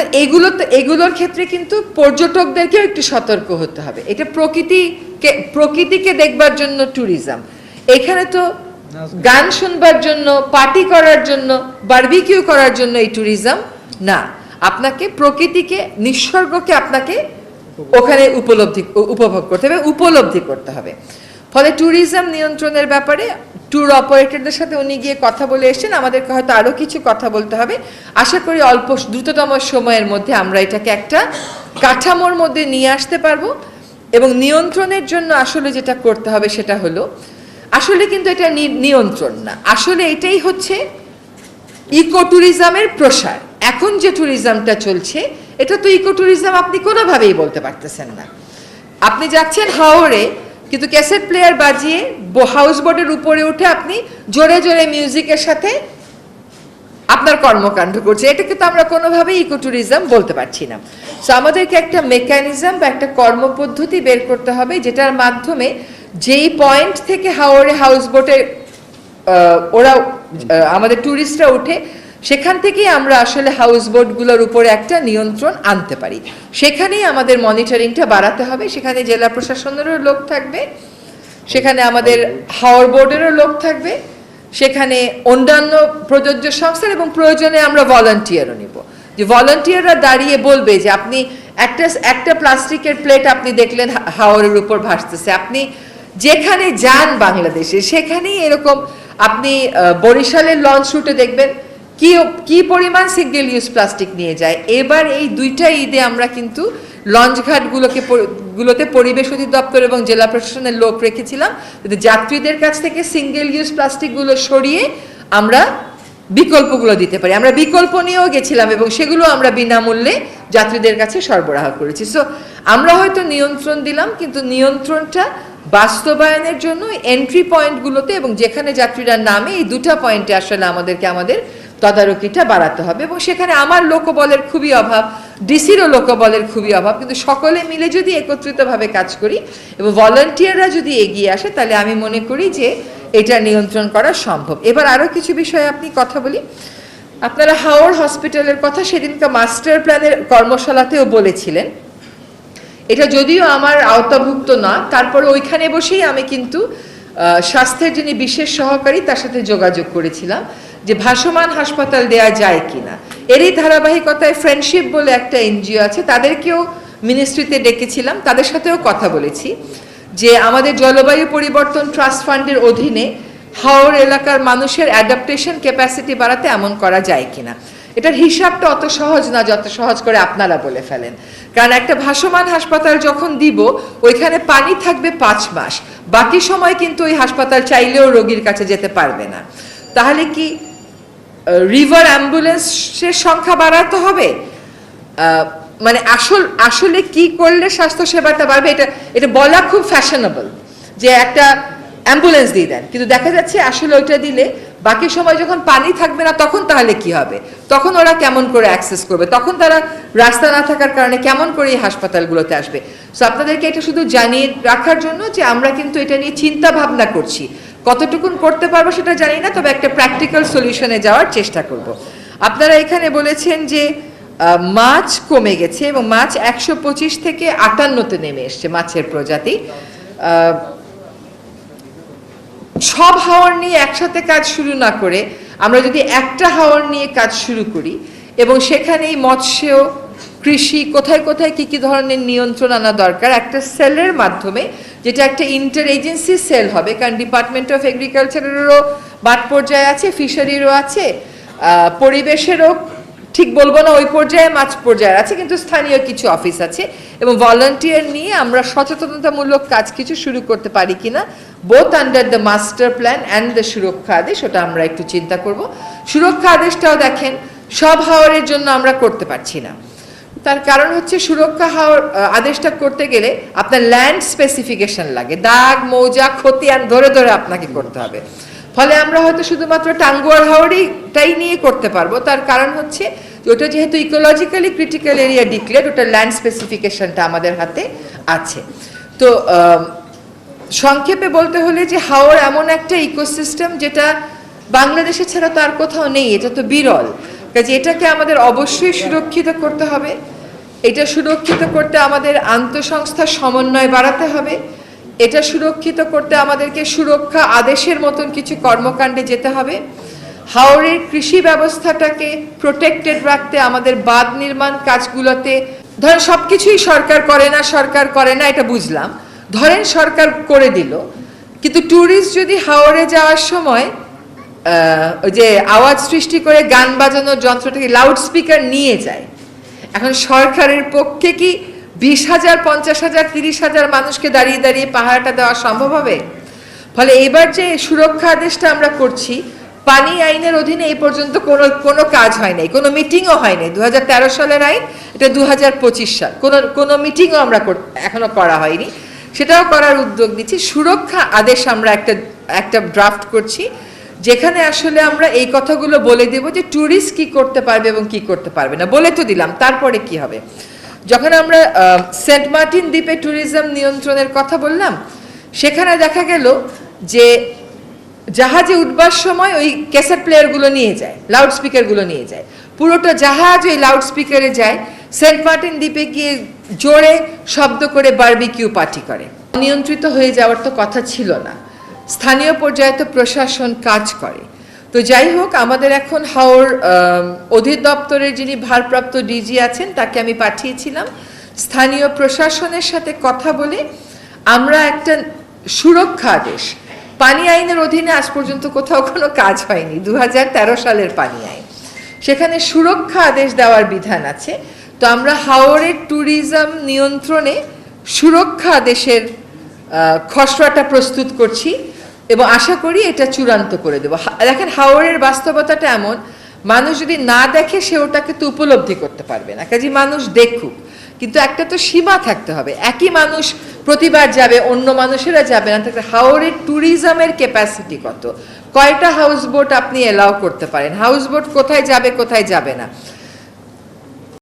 এখন এগুলো তো, এগুলোর ক্ষেত্রে কিন্তু পর্যটকদেরকেও একটু সতর্ক হতে হবে। এটা প্রকৃতিকে প্রকৃতিকে দেখবার জন্য ট্যুরিজম এখানে তো গান শুনবার জন্য পার্টি করার জন্য বারবিকিউ করার জন্য এই ট্যুরিজম না। আপনাকে প্রকৃতিকে, নিঃসর্গকে আপনাকে ওখানে উপলব্ধি উপভোগ করতে হবে, উপলব্ধি করতে হবে। ফলে ট্যুরিজম নিয়ন্ত্রণের ব্যাপারে ট্যুর অপারেটরদের সাথে উনি গিয়ে কথা বলে এসেছেন। আমাদেরকে হয়তো আরও কিছু কথা বলতে হবে। আশা করি অল্প দ্রুততম সময়ের মধ্যে আমরা এটাকে একটা কাঠামোর মধ্যে নিয়ে আসতে পারব। এবং নিয়ন্ত্রণের জন্য আসলে যেটা করতে হবে সেটা হলো, আসলে কিন্তু এটা নিয়ন্ত্রণ না। আসলে এটাই হচ্ছে ইকো ট্যুরিজমের প্রসার। এখন যে ট্যুরিজমটা চলছে, এটা তো ইকো ট্যুরিজম আপনি কোনোভাবেই বলতে পারতেছেন না। আপনি যাচ্ছেন হাওড়ে কিন্তু ক্যাসেট প্লেয়ার বাজিয়ে হাউস বোর্ডের উপরে উঠে আপনি জোরে জোরে মিউজিকের সাথে আপনার কর্মকাণ্ড করছে। এটাকে তো আমরা কোনোভাবেই ইকো ট্যুরিজম বলতে পারছি না। সো আমাদেরকে একটা মেকানিজম বা একটা কর্মপদ্ধতি বের করতে হবে, যেটার মাধ্যমে যেই পয়েন্ট থেকে হাওড়ে হাউস বোটে ওরা আমাদের ট্যুরিস্টরা উঠে সেখান থেকেই আমরা আসলে হাউস বোটগুলোর উপরে একটা নিয়ন্ত্রণ আনতে পারি। সেখানেই আমাদের মনিটরিংটা বাড়াতে হবে। সেখানে জেলা প্রশাসনেরও লোক থাকবে, সেখানে আমাদের হাওর বোর্ডেরও লোক থাকবে, সেখানে অন্যান্য প্রযোজ্য সংস্থার এবং প্রয়োজনে আমরা ভলান্টিয়ারও নিব। যে ভলান্টিয়াররা দাঁড়িয়ে বলবে যে আপনি একটা একটা প্লাস্টিকের প্লেট আপনি দেখলেন হাওরের উপর ভাসতেছে। আপনি যেখানে যান বাংলাদেশে, সেখানেই এরকম আপনি বরিশালের লঞ্চ রুটে দেখবেন কি কি পরিমাণ সিঙ্গেল ইউজ প্লাস্টিক নিয়ে যায়? এবার এই দুইটা ঈদে আমরা কিন্তু লঞ্চ ঘাটগুলোকে গুলোতে পরিবেশ অধিদপ্তর এবং জেলা প্রশাসনের লোক রেখেছিলাম, যাতে যাত্রীদের কাছ থেকে সিঙ্গেল ইউজ প্লাস্টিকগুলো সরিয়ে আমরা বিকল্পগুলো দিতে পারি। আমরা বিকল্প নিয়েও গেছিলাম এবং সেগুলো আমরা বিনামূল্যে যাত্রীদের কাছে সরবরাহ করেছি। সো আমরা হয়তো নিয়ন্ত্রণ দিলাম, কিন্তু নিয়ন্ত্রণটা বাস্তবায়নের জন্য এন্ট্রি পয়েন্টগুলোতে এবং যেখানে যাত্রীরা নামে, এই দুটা পয়েন্টে আসলে আমাদেরকে আমাদের তদারকিটা বাড়াতে হবে এবং সেখানে আমার লোকবলের খুবই অভাব, ডিসিরও লোকবলের খুবই অভাব, কিন্তু সকলে মিলে যদি একত্রিতভাবে কাজ করি এবং ভলান্টিয়াররা যদি এগিয়ে আসে, তাহলে আমি মনে করি যে এটা নিয়ন্ত্রণ করা সম্ভব। এবার আরও কিছু বিষয়ে আপনি কথা বলি। আপনারা হাওড় হসপিটালের কথা সেদিনকে মাস্টার প্ল্যানের কর্মশালাতেও বলেছিলেন। এটা যদিও আমার আওতাভুক্ত না, তারপর ওইখানে বসেই আমি কিন্তু স্বাস্থ্যের যিনি বিশেষ সহকারী, তার সাথে যোগাযোগ করেছিলাম। যে ভাসমান হাসপাতাল দেয়া যায় কিনা। এরই ধারাবাহিকতায় ফ্রেন্ডশিপ বলে একটা এনজিও আছে, তাদেরকেও মিনিস্ট্রিতে ডেকেছিলাম, তাদের সাথেও কথা বলেছি যে আমাদের জলবায়ু পরিবর্তন ট্রাস্ট ফান্ডের অধীনে হাওড় এলাকার মানুষের অ্যাডাপ্টেশন ক্যাপাসিটি বাড়াতে এমন করা যায় কিনা। এটার হিসাবটা অত সহজ না, যত সহজ করে আপনারা বলে ফেলেন। কারণ একটা ভাসমান হাসপাতাল যখন দিব, ওইখানে পানি থাকবে পাঁচ মাস। বাকি সময় কিন্তু ওই হাসপাতাল চাইলেও রোগীর কাছে যেতে পারবে না। তাহলে কি রিভার অ্যাম্বুলেন্সের সংখ্যা বাড়াতে হবে। মানে আসল, আসলে কি করলে স্বাস্থ্য সেবাটা বাড়বে এটা এটা বলা খুব ফ্যাশনেবল যে একটা অ্যাম্বুলেন্স দিয়ে দেন। কিন্তু দেখা যাচ্ছে আসলে ওইটা দিলে বাকি সময় যখন পানি থাকবে না, তখন তাহলে কি হবে? তখন ওরা কেমন করে অ্যাক্সেস করবে? তখন তারা রাস্তা না থাকার কারণে কেমন করে এই হাসপাতালগুলোতে আসবে? সো আপনাদেরকে এটা শুধু জানিয়ে রাখার জন্য যে আমরা কিন্তু এটা নিয়ে চিন্তা ভাবনা করছি। কতটুকুন করতে পারব সেটা জানি না, তবে একটা প্র্যাকটিক্যাল সলিউশনে যাওয়ার চেষ্টা করব। আপনারা এখানে বলেছেন যে মাছ কমে গেছে এবং মাছ একশো পঁচিশ থেকে আটান্নতে নেমে এসছে মাছের প্রজাতি। সব হাওয়ার নিয়ে একসাথে কাজ শুরু না করে আমরা যদি একটা হাওয়ার নিয়ে কাজ শুরু করি এবং সেখানেই মৎস্য কৃষি, কোথায় কোথায় কি কি ধরনের নিয়ন্ত্রণ আনা দরকার? একটা সেলের মাধ্যমে, যেটা একটা ইন্টার এজেন্সি সেল হবে, কারণ ডিপার্টমেন্ট অফ এগ্রিকালচারেরও মাঠ পর্যায়ে আছে ফিশারিরও আছে পরিবেশেরও ঠিক বলব না ওই পর্যায়ে মাছ পর্যায়ে আছে, কিন্তু স্থানীয় কিছু অফিস আছে এবং ভলান্টিয়ার নিয়ে আমরা সচেতনতামূলক কাজ কিছু শুরু করতে পারি কিনা both under the master plan and the সুরক্ষা আদেশ, ওটা আমরা একটু চিন্তা করব। সুরক্ষা আদেশটাও দেখেন, সব হাওয়ারের জন্য আমরা করতে পারছি না। তার কারণ হচ্ছে সুরক্ষা হওয়ার আদেশটা করতে গেলে আপনার ল্যান্ড স্পেসিফিকেশন লাগে। দাগ, মৌজা, খতিয়ান ধরে ধরে আপনাকে করতে হবে। ফলে আমরা হয়তো শুধুমাত্র টাঙ্গুয়ার হাওড়িটাই নিয়ে করতে পারব। তার কারণ হচ্ছে ওটা যেহেতু ইকোলজিক্যালি ক্রিটিক্যাল এরিয়া ডিক্লেয়ার ওটা ল্যান্ড স্পেসিফিকেশনটা আমাদের হাতে আছে। তো সংক্ষেপে বলতে হলে যে হাওড় এমন একটা ইকোসিস্টেম যেটা বাংলাদেশে ছাড়া তো আর কোথাও নেই, এটা তো বিরল। কাজে এটাকে আমাদের অবশ্যই সুরক্ষিত করতে হবে। এটা সুরক্ষিত করতে আমাদের আন্তঃসংস্থা সমন্বয় বাড়াতে হবে। এটা সুরক্ষিত করতে আমাদেরকে সুরক্ষা আদেশের মতন কিছু কর্মকাণ্ডে যেতে হবে। হাওড়ের কৃষি ব্যবস্থাটাকে প্রোটেক্টেড রাখতে আমাদের বাঁধ নির্মাণ কাজগুলোতে, ধরেন সব কিছুই সরকার করে না, সরকার করে না, এটা বুঝলাম। ধরেন সরকার করে দিল, কিন্তু ট্যুরিস্ট যদি হাওড়ে যাওয়ার সময় ওই যে আওয়াজ সৃষ্টি করে গান বাজানোর যন্ত্রটাকে লাউড স্পিকার নিয়ে যায়। এখন সরকারের পক্ষে কি বিশ হাজার, পঞ্চাশ হাজার, তিরিশ হাজার মানুষকে দাঁড়িয়ে দাঁড়িয়ে পাহাড়টা দেওয়া সম্ভব হবে? ফলে এবার যে সুরক্ষা আদেশটা আমরা করছি, পানি আইনের অধীনে এই পর্যন্ত কোনো কোনো কাজ হয় নাই। কোনো মিটিংও হয় নাই। দু হাজার তেরো সালের আইন, এটা দু হাজার পঁচিশ সাল। কোনো কোনো মিটিংও আমরা এখনও করা হয়নি। সেটাও করার উদ্যোগ নিচ্ছি। সুরক্ষা আদেশ আমরা একটা একটা ড্রাফট করছি। যেখানে আসলে আমরা এই কথাগুলো বলে দেব যে ট্যুরিস্ট কি করতে পারবে এবং কি করতে পারবে না। বলে তো দিলাম, তারপরে কি হবে? যখন আমরা সেন্ট মার্টিন দ্বীপে ট্যুরিজম নিয়ন্ত্রণের কথা বললাম, সেখানে দেখা গেল যে জাহাজে উঠবার সময় ওই ক্যাসেট প্লেয়ারগুলো নিয়ে যায় লাউড স্পিকারগুলো নিয়ে যায়। পুরোটা জাহাজ ওই লাউড স্পিকারে যায় সেন্ট মার্টিন দ্বীপে গিয়ে জোরে শব্দ করে বারবিকিউ পার্টি করে। নিয়ন্ত্রিত হয়ে যাওয়ার তো কথা ছিল না। স্থানীয় পর্যায়ে তো প্রশাসন কাজ করে। তো যাই হোক, আমাদের এখন হাওর অধিদপ্তরের যিনি ভারপ্রাপ্ত ডিজি আছেন, তাকে আমি পাঠিয়েছিলাম। স্থানীয় প্রশাসনের সাথে কথা বলে আমরা একটা সুরক্ষা আদেশ, পানি আইনের অধীনে আজ পর্যন্ত কোথাও কোনো কাজ হয়নি দু হাজার তেরো সালের পানি আইন। সেখানে সুরক্ষা আদেশ দেওয়ার বিধান আছে। তো আমরা হাওরের ট্যুরিজম নিয়ন্ত্রণে সুরক্ষা আদেশের খসড়াটা প্রস্তুত করছি। এবং আশা করি এটা চূড়ান্ত করে দেবো। দেখেন হাওরের বাস্তবতাটা এমন, মানুষ যদি না দেখে সে ওটাকে তো উপলব্ধি করতে পারবে না। কাজে মানুষ দেখুক, কিন্তু একটা তো সীমা থাকতে হবে। একই মানুষ প্রতিবার যাবে, অন্য মানুষেরা যাবে না থাকলে হাওড়ের ট্যুরিজমের ক্যাপাসিটি কত? কয়টা হাউস বোট আপনি এলাও করতে পারেন? হাউস বোট কোথায় যাবে কোথায় যাবে না?